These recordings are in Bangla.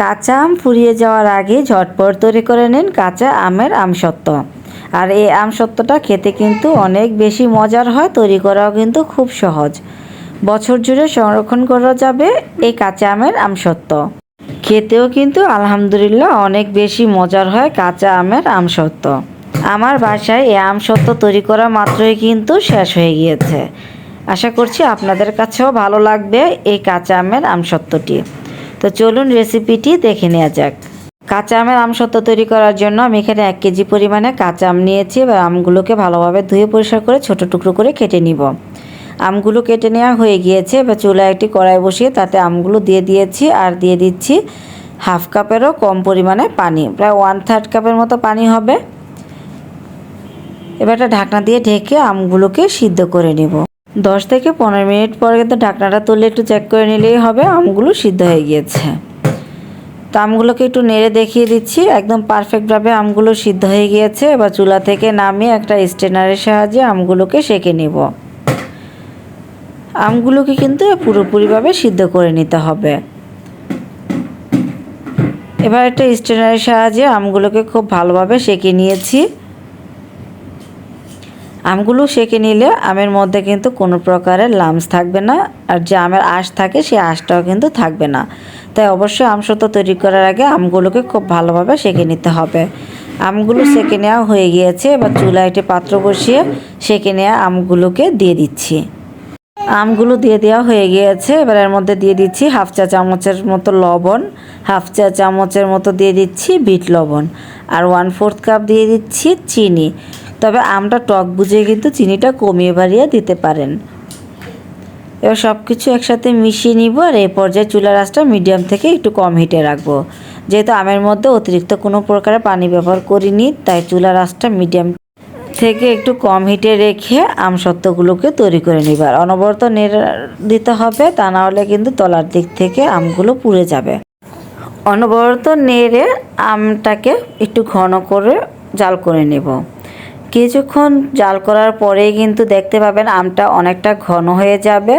কাঁচা আম ফুরিয়ে যাওয়ার আগে ঝটপট তৈরি করে নিন কাঁচা আমের আমসত্ত্ব। আর এই আমসত্ত্বটা খেতে কিন্তু অনেক বেশি মজার হয়, তৈরি করাও কিন্তু খুব সহজ। বছর জুড়ে সংরক্ষণ করা যাবে এই কাঁচা আমের আমসত্ত্ব। খেতেও কিন্তু আলহামদুলিল্লাহ অনেক বেশি মজার হয় কাঁচা আমের আমসত্ত্ব। আমার বাসায় এই আমসত্ত্ব তৈরি করা মাত্রই কিন্তু শেষ হয়ে গিয়েছে। আশা করছি আপনাদের কাছেও ভালো লাগবে এই কাঁচা আমের আমসত্ত্বটি। তো চলুন রেসিপিটি দেখে নেওয়া যাক। কাঁচা আমের আমসত্ত্ব তৈরি করার জন্য আমি এখানে এক কেজি পরিমাণে কাঁচা আম নিয়েছি। এবার আমগুলোকে ভালোভাবে ধুয়ে পরিষ্কার করে ছোট টুকরো করে কেটে নিব। আমগুলো কেটে নেওয়া হয়ে গিয়েছে। এবার চুলায় একটি কড়াই বসিয়ে তাতে আমগুলো দিয়ে দিয়েছি আর দিয়ে দিচ্ছি হাফ কাপেরও কম পরিমাণে পানি। প্রায় ওয়ান থার্ড কাপের মতো পানি হবে। এবার একটা ঢাকনা দিয়ে ঢেকে আমগুলোকে সিদ্ধ করে নেব। দশ থেকে পনেরো মিনিট পরে কিন্তু ঢাকনাটা তুলে একটু চেক করে নিলেই হবে, আমগুলো সিদ্ধ হয়ে গিয়েছে। তো আমগুলোকে একটু নেড়ে দেখিয়ে দিচ্ছি, একদম পারফেক্টভাবে আমগুলো সিদ্ধ হয়ে গিয়েছে। এবার চুলা থেকে নামিয়ে একটা স্টেনারের সাহায্যে আমগুলোকে সেঁকে নেব। আমগুলোকে কিন্তু পুরোপুরিভাবে সিদ্ধ করে নিতে হবে। এবার একটা স্টেনারের সাহায্যে আমগুলোকে খুব ভালোভাবে সেঁকে নিয়েছি। আমগুলো সেঁকে নিলে আমের মধ্যে কিন্তু কোনো প্রকারের লামস থাকবে না, আর যে আমের আঁশ থাকে সেই আঁশটাও কিন্তু থাকবে না। তাই অবশ্যই আমসত্ব তৈরি করার আগে আমগুলোকে খুব ভালোভাবে সেঁকে নিতে হবে। আমগুলো সেঁকে নেওয়া হয়ে গিয়েছে, এবার চুলায় একটি পাত্র বসিয়ে সেঁকে নেওয়া আমগুলোকে দিয়ে দিচ্ছি। আমগুলো দিয়ে দেওয়া হয়ে গিয়েছে, এবার এর মধ্যে দিয়ে দিচ্ছি হাফ চা চামচের মতো লবণ, হাফ চা চামচের মতো দিয়ে দিচ্ছি বিট লবণ, আর ওয়ান ফোর্থ কাপ দিয়ে দিচ্ছি চিনি। তবে আমটা টক বুঝে কিন্তু চিনিটা কমিয়ে বাড়িয়ে দিতে পারেন। এবার সব কিছু একসাথে মিশিয়ে নিব আর এই পর্যায়ে চুলার আঁচটা মিডিয়াম থেকে একটু কম হিটে রাখব। যেহেতু আমের মধ্যে অতিরিক্ত কোনো প্রকারে পানি ব্যবহার করিনি, তাই চুলার আঁচটা মিডিয়াম থেকে একটু কম হিটে রেখে আম সত্ত্বগুলোকে তৈরি করে নিব। আর অনবরত নেড়ে দিতে হবে, তা না হলে কিন্তু তলার দিক থেকে আমগুলো পুড়ে যাবে। অনবরত নেড়ে আমটাকে একটু ঘন করে জাল করে নেব। কিছুক্ষণ জাল করার পরেই কিন্তু দেখতে পাবেন আমটা অনেকটা ঘন হয়ে যাবে।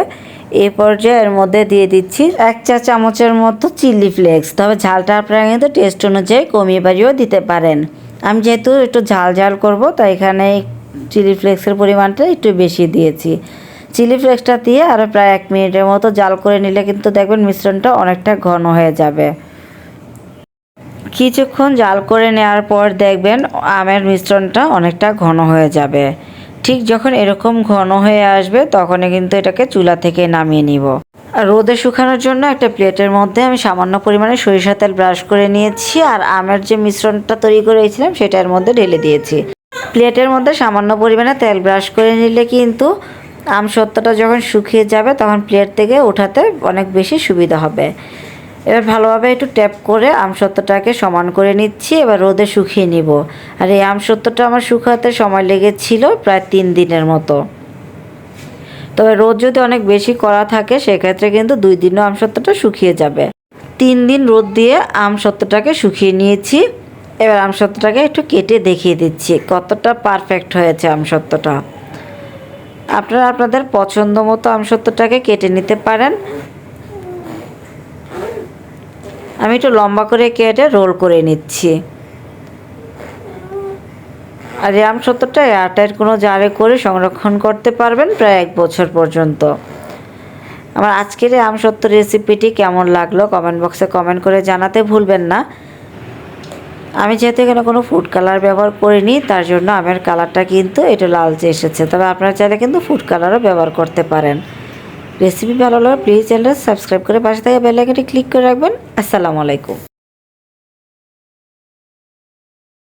এই পর্যায়ে এর মধ্যে দিয়ে দিচ্ছি এক চা চামচের মতো চিলি ফ্লেক্স। তবে ঝালটা আপনারা কিন্তু টেস্ট অনুযায়ী কমিয়ে বাড়িয়েও দিতে পারেন। আমি যেহেতু একটু ঝাল ঝাল করব, তাই এখানে চিলি ফ্লেক্সের পরিমাণটা একটু বেশি দিয়েছি। চিলি ফ্লেক্সটা দিয়ে আরও প্রায় এক মিনিটের মতো জাল করে নিলে কিন্তু দেখবেন মিশ্রণটা অনেকটা ঘন হয়ে যাবে। কিছুক্ষণ জাল করে নেওয়ার পর দেখবেন আমের মিশ্রণটা অনেকটা ঘন হয়ে যাবে। ঠিক যখন এরকম ঘন হয়ে আসবে, তখনই কিন্তু এটাকে চুলা থেকে নামিয়ে নিব। আর রোদে শুকানোর জন্য একটা প্লেটের মধ্যে আমি সামান্য পরিমাণে সরিষা তেল ব্রাশ করে নিয়েছি আর আমের যে মিশ্রণটা তৈরি করেছিলাম সেটার মধ্যে ঢেলে দিয়েছি। প্লেটের মধ্যে সামান্য পরিমাণে তেল ব্রাশ করে নিলে কিন্তু আম সত্যটা যখন শুকিয়ে যাবে, তখন প্লেট থেকে ওঠাতে অনেক বেশি সুবিধা হবে। এবার ভালোভাবে একটু ট্যাপ করে আমসত্ত্বটাকে সমান করে নিচ্ছি, এবার রোদে শুকিয়ে নিব। আর এই আমসত্ত্বটা আমার শুকাতে সময় লেগেছিল প্রায় তিন দিনের মতো। তবে রোদ যদি অনেক বেশি করা থাকে, সেক্ষেত্রে কিন্তু দুই দিনও আমসত্ত্বটা শুকিয়ে যাবে। তিন দিন রোদ দিয়ে আমসত্ত্বটাকে শুকিয়ে নিয়েছি। এবার আমসত্ত্বটাকে একটু কেটে দেখিয়ে দিচ্ছি, কতটা পারফেক্ট হয়েছে আমসত্ত্বটা আপনারা আপনাদের পছন্দ মতো আমসত্ত্বটাকে কেটে নিতে পারেন। আমি একটু লম্বা করে কেটে রোল করে নিচ্ছি। আর এই আমসত্ত্বটা এয়ারটাইট কোনো জারে করে সংরক্ষণ করতে পারবেন প্রায় এক বছর পর্যন্ত। আমার আজকের এই আমসত্ত্ব রেসিপিটি কেমন লাগল কমেন্ট বক্সে কমেন্ট করে জানাতে ভুলবেন না। আমি যেহেতু এখানে কোনো ফুড কালার ব্যবহার করিনি, তার জন্য আমের কালারটা কিন্তু এটা লালচে এসেছে। তবে আপনারা চাইলে কিন্তু ফুড কালারও ব্যবহার করতে পারেন। রেসিপি ভালো লাগলে প্লিজ চ্যানেলটা সাবস্ক্রাইব করে পাশে থাকা বেল আইকনটি ক্লিক করে রাখবেন। আসসালামু আলাইকুম।